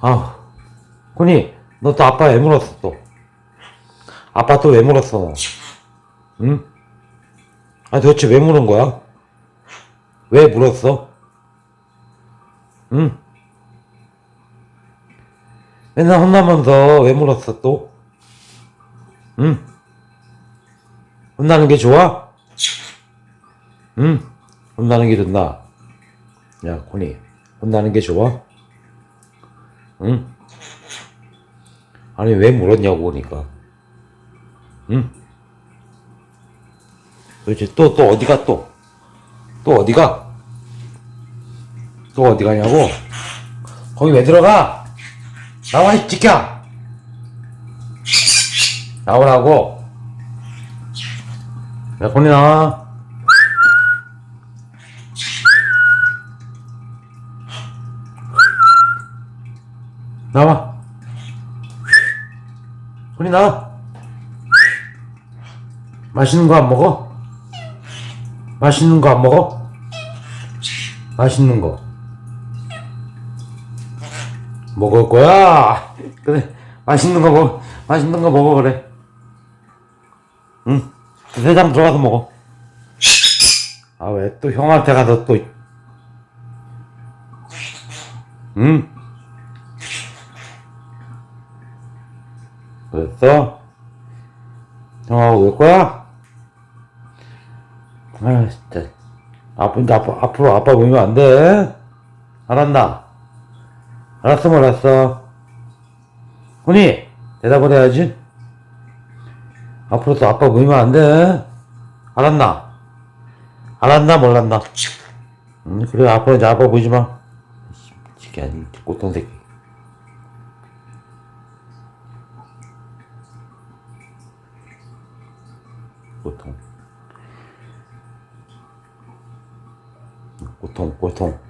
아우, 코니, 너 또 아빠 왜 물었어, 또? 아빠 또 왜 물었어, 너? 응? 아니, 도대체 왜 물은 거야? 왜 물었어? 응? 맨날 혼나면서 왜 물었어, 또? 응? 혼나는 게 좋아? 응? 혼나는 게 좋나? 야, 코니, 혼나는 게 좋아? 응? 아니, 왜 물었냐고, 보니까. 응? 도대체 또, 또 어디가 또? 또 어디가? 또 어디 가냐고? 거기 왜 들어가? 나와, 이 지켜! 나오라고! 야, 코니 나와. 나와. 손이 나와. 맛있는 거 안 먹어? 맛있는 거 안 먹어? 맛있는 거. 먹을 거야. 그래. 맛있는 거 먹, 맛있는 거 먹어, 그래. 응. 그 세장 들어가서 먹어. 아, 왜 또 형한테 가서 또, 응? 그랬어? 형하고 올 거야? 아, 진짜. 앞으로, 앞으로, 앞으로 아빠 보면 안 돼. 알았나? 알았어, 몰랐어. 훈이, 대답을 해야지. 앞으로 또 아빠 보면 안 돼. 알았나? 알았나, 몰랐나? 응, 그래, 앞으로 이제 아빠 보지 마. 이게 아니, 꽃동 새끼. 고통. 고통, 고통.